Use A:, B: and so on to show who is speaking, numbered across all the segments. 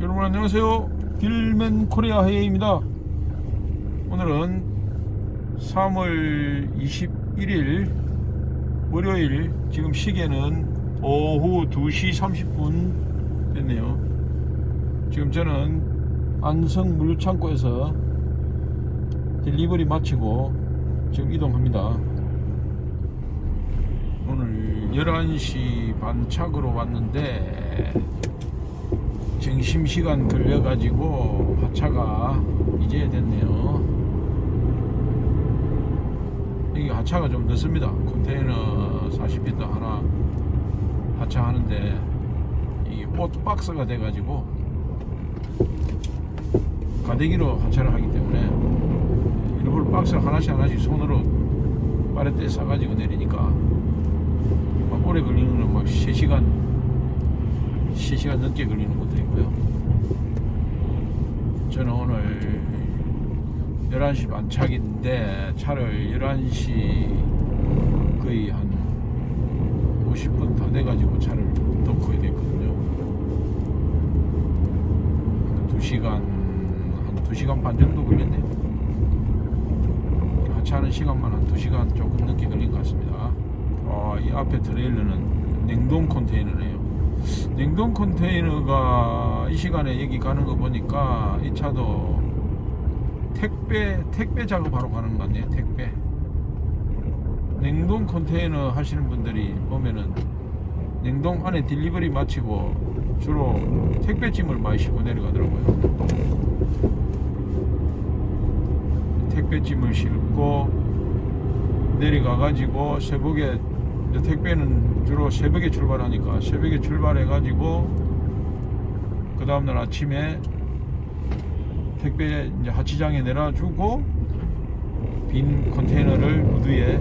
A: 여러분 안녕하세요. 길맨 코리아 해입니다. 오늘은 3월 21일 월요일 지금 시계는 오후 2시 30분 됐네요. 지금 저는 안성 물류창고에서 딜리버리 마치고 지금 이동합니다. 오늘 11시 반 착으로 왔는데 점심시간 걸려가지고 하차가 이제 됐네요. 이게 하차가 좀 늦습니다. 컨테이너 40피트 하나 하차하는데 이 포트박스가 돼가지고 가대기로 하차를 하기 때문에 일부러 박스를 하나씩 하나씩 손으로 파레트에 싸가지고 내리니까 막 오래 걸리는 거는 막 3시간 3시간 넘게 걸리는 것도 있고요. 저는 오늘 11시 반착인데 차를 11시 거의 한 50분 다 돼가지고 차를 됐거든요. 한 2시간 한 2시간 반 정도 걸렸네요 하차하는 시간만 한 2시간 조금 넘게 걸린 것 같습니다. 아, 이 앞에 트레일러는 냉동 컨테이너네요 냉동 컨테이너가 이 시간에 여기 가는 거 보니까 이 차도 택배 택배 작업하러 가는 것 같네요? 택배. 냉동 컨테이너 하시는 분들이 보면은 냉동 안에 딜리버리 마치고 주로 택배짐을 싣고 내려가더라고요. 택배짐을 싣고 내려가 가지고 새벽에 택배는 주로 새벽에 출발하니까 새벽에 출발해 가지고 그 다음날 아침에 택배 이제 하치장에 내려주고 빈 컨테이너를 무드에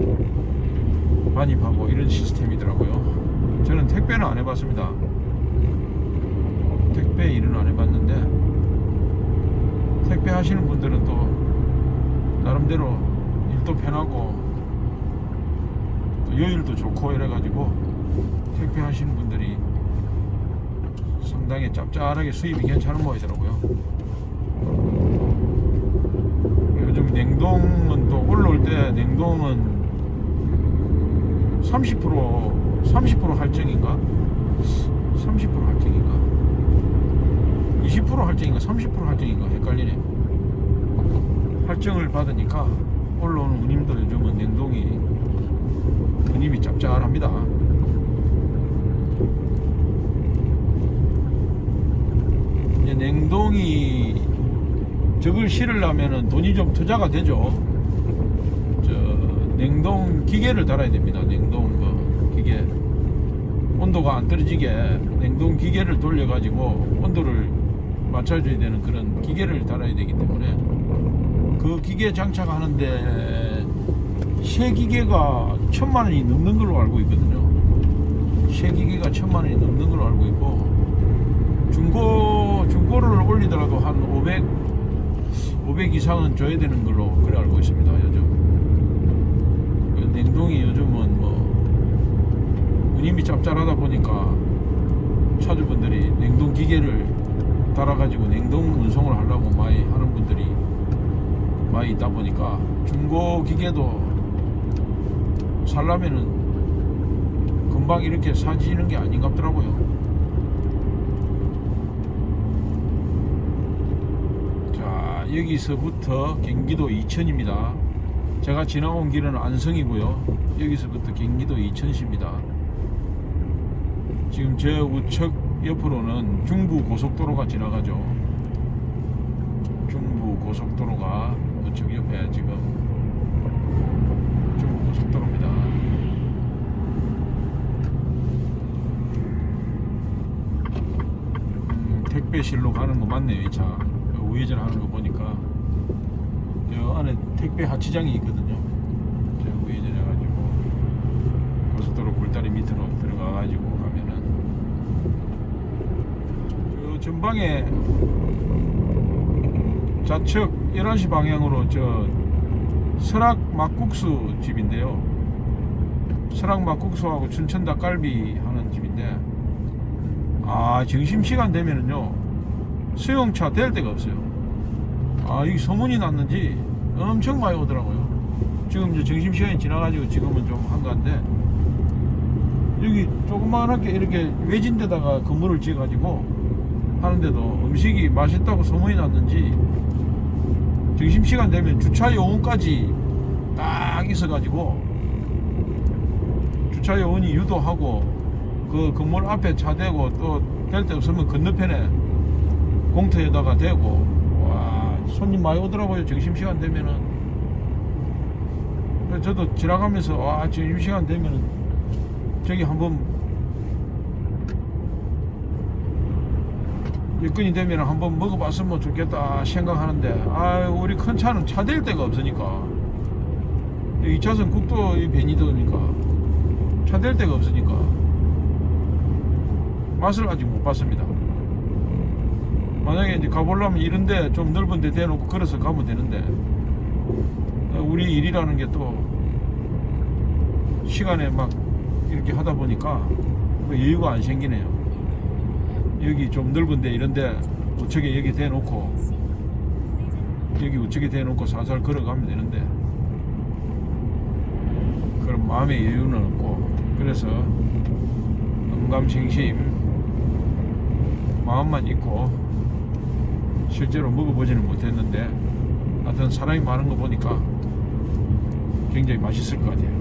A: 반입하고 이런 시스템이더라고요. 저는 택배는 안 해봤습니다. 택배 일은 안 해봤는데 택배 하시는 분들은 또 나름대로 일도 편하고 또 여율도 좋고 이래가지고 택배 하시는 분들이 상당히 짭짤하게 수입이 괜찮은 모이더라고요. 요즘 냉동은 또 올라올 때 냉동은 30% 30% 할증인가? 30% 할증인가? 20% 할증인가? 30% 할증인가? 헷갈리네. 할증을 받으니까 올라오는 운임도 요즘은 냉동이 운임이 짭짤합니다. 이제 냉동이 저걸 실으려면은 돈이 좀 투자가 되죠. 저 냉동 기계를 달아야 됩니다. 냉동 그 기계 온도가 안 떨어지게 냉동 기계를 돌려 가지고 온도를 맞춰줘야 되는 그런 기계를 달아야 되기 때문에 그 기계 장착하는데 새 기계가 천만 원이 넘는 걸로 알고 있거든요. 새 기계가 천만 원이 넘는 걸로 알고 있고 중고 중고를 올리더라도 한 500, 500 이상은 줘야 되는 걸로 그래 알고 있습니다. 요즘 그 냉동이 요즘은 뭐 운임이 짭짤하다 보니까 차주분들이 냉동 기계를 달아가지고 냉동 운송을 하려고 많이 하는 분들이 많이 있다 보니까 중고 기계도 살라면은 금방 이렇게 사지는 게 아닌갑더라고요. 자 여기서부터 경기도 이천입니다. 제가 지나온 길은 안성이고요. 여기서부터 경기도 이천시입니다. 지금 제 우측 옆으로는 중부 고속도로가 지나가죠. 중부 고속도로가 우측 옆에 지금 고속도로입니다. 음, 택배실로 가는 거 맞네요, 이 차. 그 우회전 하는 거 보니까. 저 안에 택배 하치장이 있거든요. 저 우회전 해가지고 고속도로 굴다리 밑으로 들어가가지고 가면은 저 전방에 좌측 11시 방향으로 저 설악 막국수 집인데요. 설악 막국수하고 춘천 닭갈비 하는 집인데 아 점심 시간 되면은요 수용차 될 데가 없어요. 아, 이 소문이 났는지 엄청 많이 오더라고요. 지금 이제 점심 시간이 지나가지고 지금은 좀 한가한데, 여기 조그만하게 이렇게 외진 데다가 건물을 지어가지고 하는데도 음식이 맛있다고 소문이 났는지, 점심시간 되면 주차 요원까지 딱 있어가지고, 주차 요원이 유도하고, 그 건물 앞에 차 대고 또 될 데 없으면 건너편에 공터에다가 대고 와 손님 많이 오더라고요 점심시간 되면은. 저도 지나가면서 와 점심시간 되면은 저기 한번 여건이 되면 한번 먹어봤으면 좋겠다 생각하는데 아 우리 큰 차는 차 댈 데가 없으니까 2차선 국도 이 베니드니까 차 댈 데가 없으니까 맛을 아직 못 봤습니다. 만약에 이제 가보려면 이런데 좀 넓은 데 대놓고 걸어서 가면 되는데 어, 우리 일이라는 게 또 시간에 막 이렇게 하다 보니까 그 여유가 안 생기네요. 여기 좀 넓은데 이런데 우측에 여기 대놓고 여기 우측에 대놓고 살살 걸어가면 되는데 그런 마음의 여유는 없고 그래서 음감생심 마음만 있고 실제로 먹어보지는 못했는데 하여튼 사람이 많은 거 보니까 굉장히 맛있을 것 같아요.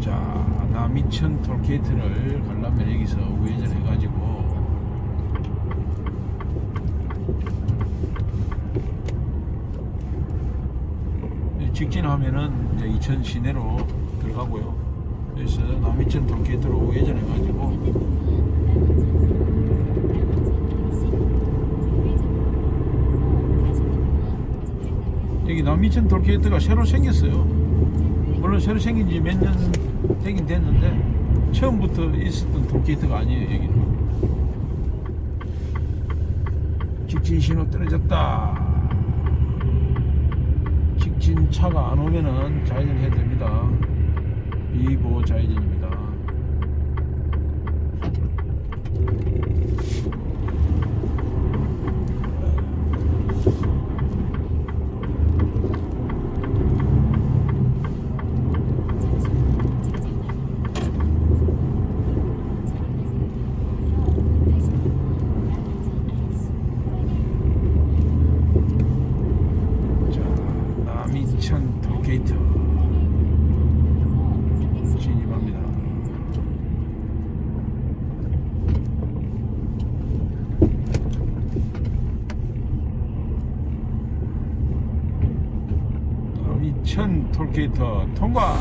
A: 자 남이천 톨게이트를 가려면 여기서 우회전 해가지고 직진하면은 이제 이천 시내로 들어가고요 여기서 남이천 톨게이트로 우회전 해 가지고 여기 남이천 돌게이트가 새로 생겼어요. 물론 새로 생긴 지 몇 년 되긴 됐는데 처음부터 있었던 돌게이트가 아니에요 여기는. 직진 신호 떨어졌다. 직진 차가 안 오면은 좌회전 해야 됩니다. 비보 좌회전입니다. 자, 남이천 돌게이트 진입합니다. 남이천 돌게이트 통과.